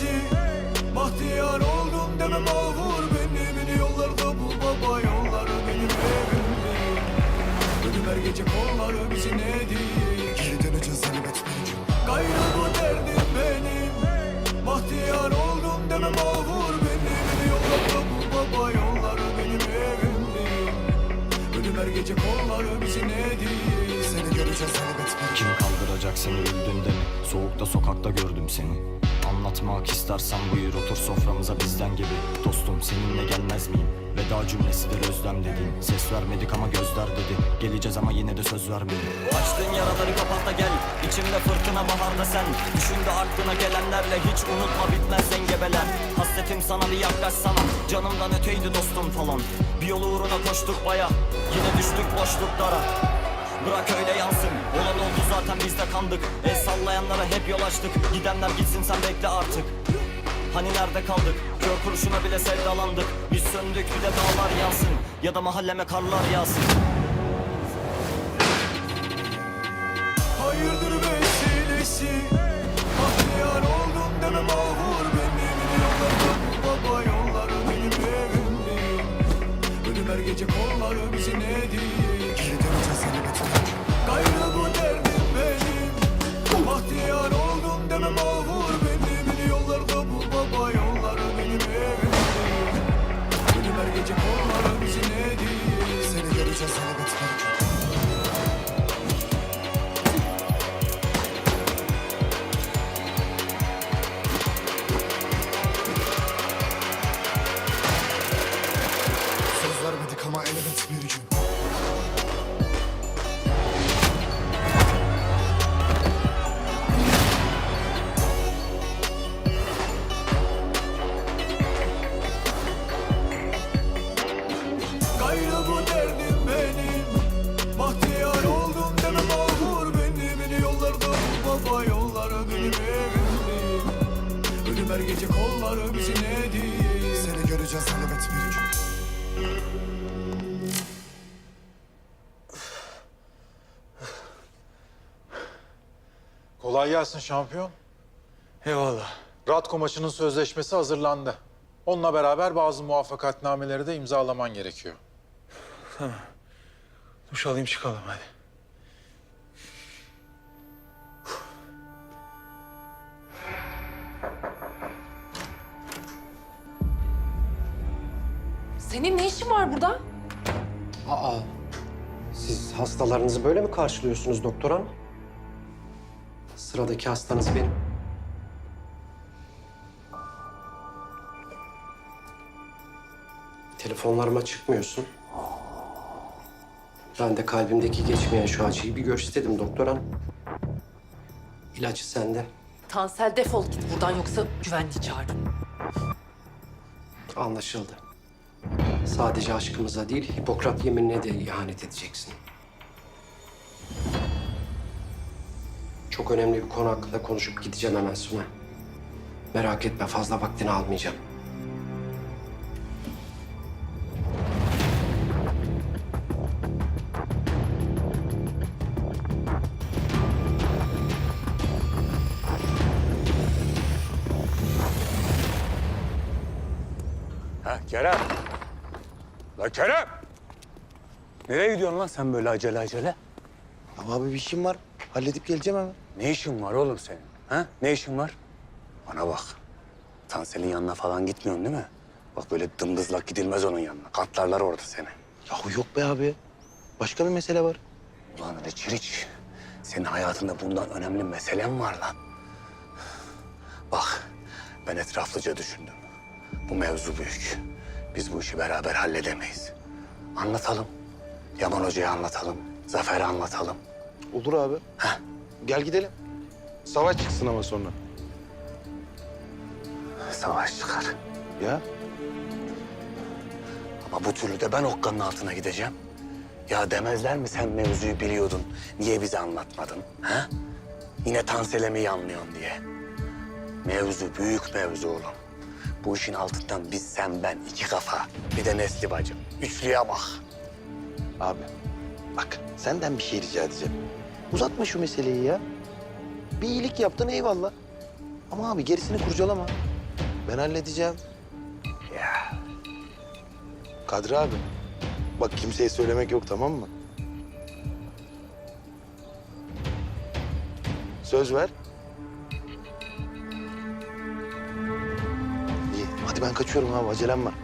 vesilesi Bahtiyar oldum deme mahvur beni Beni yollarda bul baba yolları benim evimdi Ölüm her gece kolları bizi ne değil Geri döneceğiz elbet Gayrı bu derdim benim. Bahtiyar oldum deme mahvur beni Beni yollarda bul baba yolları benim evimdi Ölüm her gece kolları bizi ne değil Seni göreceğiz elbet Kim kaldıracak seni öldüğünde mi? Soğukta sokakta gördüm seni Anlatmak istersen buyur otur soframıza bizden gibi. Dostum seninle gelmez miyim? Veda cümlesidir özlem dediğin Ses vermedik ama gözler dedi. Geleceğiz ama yine de söz vermedi Açtığın yaraları kapat da gel. İçimde fırtına baharda sen. Düşünde aklına gelenlerle hiç unutma bitmez engebeler. Hasretim sana bir yaklaşsana Canımdan öteydi dostum falan. Bir yol uğruna koştuk baya. Yine düştük boşluklara Bırak öyle yansın. Olan oldu zaten biz de kandık. El sallayanlara hep yol açtık. Gidenler gitsin sen bekle artık. Hani nerede kaldık? Kör kurşuna bile sevdalandık. Biz söndük bir de dağlar yansın. Ya da mahalleme karlar yağsın. Hayırdır vesilesi? Bahtiyar oldum deme mahvur beni yollarda baba yolları benim evimdi Ölüm her gece kolları bizi ne değil gece kolları bizi ne Seni göreceğiz elbet bir gün Kolay gelsin şampiyon. Eyvallah Ratko maçının sözleşmesi hazırlandı. Onunla beraber bazı muvaffakatnameleri de imzalaman gerekiyor. Duş alayım çıkalım hadi Senin ne işin var burada? Aa, siz hastalarınızı böyle mi karşılıyorsunuz doktor hanım? Sıradaki hastanız benim. Telefonlarıma çıkmıyorsun. Ben de kalbimdeki geçmeyen şu acıyı bir gör istedim doktor hanım. İlacı sende. Tansel defol git buradan yoksa güvenliği çağırırım. Anlaşıldı. Sadece aşkımıza değil, Hipokrat yeminine de ihanet edeceksin. Çok önemli bir konu hakkında konuşup gideceğim hemen Suna. Merak etme, fazla vaktini almayacağım. Ha Kerem. La Kerem. Nereye gidiyorsun lan sen böyle acele acele? Ama abi bir işim var. Halledip geleceğim hemen. Ne işin var oğlum senin? Ha? Ne işin var? Bana bak. Tansel'in yanına falan gitmiyorsun değil mi? Bak böyle dımdızlak gidilmez onun yanına. Katlarlar orada seni. Yahu yok be abi. Başka bir mesele var. Ulan öyle çiriç. Senin hayatında bundan önemli meselen var lan. Bak ben etraflıca düşündüm. Bu mevzu büyük. Biz bu işi beraber halledemeyiz. Anlatalım. Yaman Hoca'ya anlatalım. Zafer'e anlatalım. Olur abi. Gel gidelim. Savaş çıksın ama sonra. Savaş çıkar. Ya Ama bu türlü de ben okkanın altına gideceğim. Ya demezler mi sen mevzuyu biliyordun, niye bize anlatmadın? Ha? Yine Tansel'e mi yanlıyorsun diye. Mevzu büyük mevzu oğlum. Bu işin altından biz, sen, ben, iki kafa. Bir de Nesli bacım. Üçlüye bak. abi. Bak senden bir şey rica edeceğim. Uzatma şu meseleyi ya. Bir iyilik yaptın eyvallah. Ama abi gerisini kurcalama. Ben halledeceğim. Ya. Kadri abi. Bak kimseye söylemek yok tamam mı? Söz ver. Hadi ben kaçıyorum abi. Acelem var.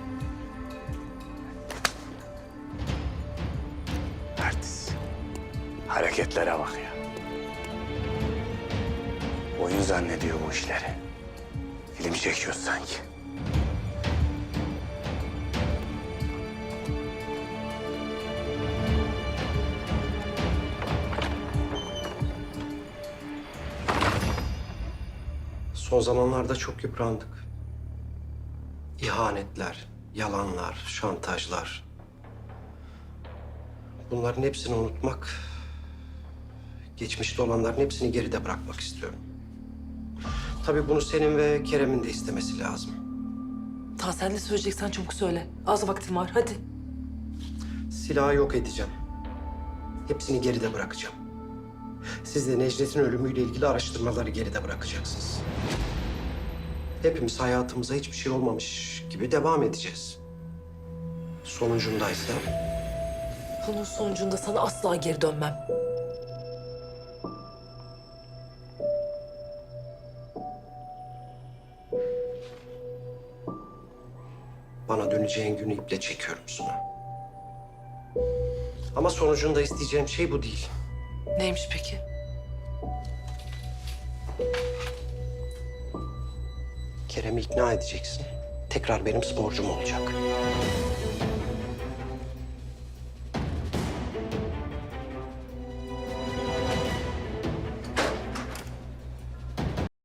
Artist. Hareketlere bak ya. Oyun zannediyor bu işleri. Film çekiyor sanki. Son zamanlarda çok yıprandık. İhanetler, yalanlar, şantajlar. Bunların hepsini unutmak, geçmişte olanların hepsini geride bırakmak istiyorum. Tabii bunu senin ve Kerem'in de istemesi lazım. Ta sen ne söyleyeceksen çabuk söyle. Az vaktim var hadi. Silahı yok edeceğim. Hepsini geride bırakacağım. Siz de Necdet'in ölümüyle ilgili araştırmaları geride bırakacaksınız. Hepimiz hayatımıza hiçbir şey olmamış gibi devam edeceğiz. Sonucundaysa Bunun sonucunda sana asla geri dönmem. bana döneceğin günü iple çekiyorum Suna. Ama sonucunda isteyeceğim şey bu değil. Neymiş peki? Kerem'i ikna edeceksin. Tekrar benim sporcum olacak.